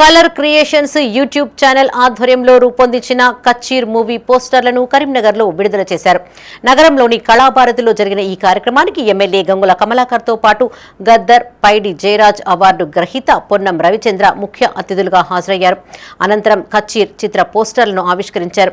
Colour creations YouTube channel ఆధ్వర్యంలో రూపొందించిన కచ్చీర్ movie పోస్టర్లను కరీంనగర్లో విడుదల చేశారు. నగరంలోని కళాభారతిలో జరిగిన ఈ కార్యక్రమానికి ఎమ్మెల్యే గంగుల కమలాకర్తో పాటు గద్దర్ పైడి జయరాజ్ అవార్డు గ్రహీత పొన్నం రవిచంద్ర ముఖ్య అతిథులుగా హాజరయ్యారు. అనంతరం కచ్చీర్ చిత్ర పోస్టర్లను ఆవిష్కరించారు.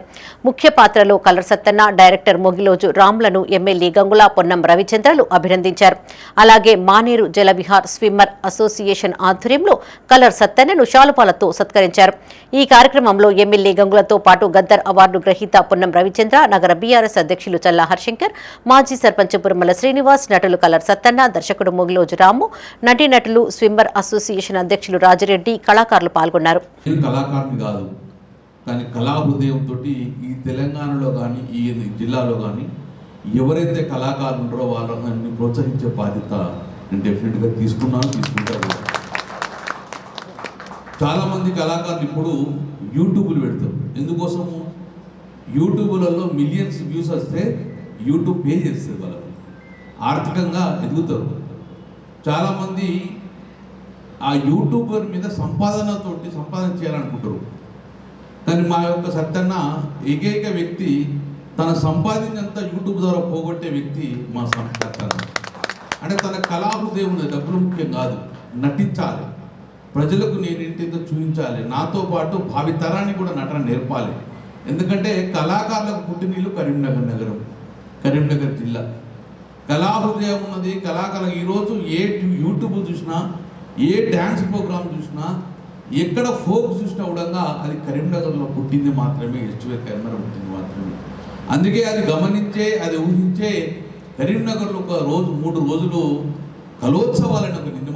ముఖ్య పాత్రలో కలర్ సత్తన్న డైరెక్టర్ మొగిలోజు రామ్లను ఎమ్మెల్యే గంగుల పొన్నం రవిచంద్రలు అభినందించారు. అలాగే మానేరు జలవిహార్ స్విమ్మర్ అసోసియేషన్ ఆధ్వర్యంలో కలర్ సత్తన్నను శాలుపాలతో సత్కరించారు. ఈ కార్యక్రమంలో ఎమ్మెల్యే గంగులతో పాటు గద్దర్ అవార్డు గ్రహీత పున్నం రవిచంద్ర నగర బీఆర్ఎస్ అధ్యక్షులు చల్లా హర్శంకర్ మాజీ సర్పంచ్ పురమల శ్రీనివాస్ నటులు కలర్ సత్తన్న దర్శకుడు మొగిలోజు రాము నటీనటులు స్విమ్మర్ అసోసియేషన్ అధ్యక్షులు రాజిరెడ్డి కళాకారులు పాల్గొన్నారు. కాదు కానీ కళా హృదయంతో ఈ తెలంగాణలో కానీ ఈ జిల్లాలో కానీ ఎవరైతే కళాకారులు ఉంటారో వాళ్ళని ప్రోత్సహించే బాధ్యత నేను డెఫినెట్గా తీసుకున్నాను తీసుకుంటాను. చాలామంది కళాకారులు ఇప్పుడు యూట్యూబ్లు పెడతారు. ఎందుకోసము? యూట్యూబ్లలో మిలియన్స్ వ్యూస్ వస్తే యూట్యూబ్ పే చేస్తుంది వాళ్ళు ఆర్థికంగా ఎదుగుతారు. చాలామంది ఆ యూట్యూబర్ మీద సంపాదనతోటి సంపాదన చేయాలనుకుంటారు. కానీ మా యొక్క సత్తన్న ఏకైక వ్యక్తి తన సంపాదించినంత యూట్యూబ్ ద్వారా పోగొట్టే వ్యక్తి మా సత్యన్న అంటే తన కళాహృదయం ఉంది డబ్బులు ముఖ్యం కాదు నటించాలి. ప్రజలకు నేను ఏంటిదో చూపించాలి నాతో పాటు భావితరాన్ని కూడా నటన నేర్పాలి. ఎందుకంటే కళాకారులకు పుట్టినీళ్ళు కరీంనగర్ నగరం కరీంనగర్ జిల్లా. కళాహృదయం ఉన్నది కళాకారులు ఈరోజు ఏ యూట్యూబ్ చూసినా ఏ డ్యాన్స్ ప్రోగ్రామ్ చూసినా ఎక్కడ ఫోక్ చూసినా కూడా అది కరీంనగర్లో పుట్టింది మాత్రమే ఎస్టువే కరీంనగర్ పుట్టింది మాత్రమే. అందుకే అది గమనించే అది ఊహించే కరీంనగర్లో ఒక రోజు మూడు రోజులు కలోత్సవాలను ఒక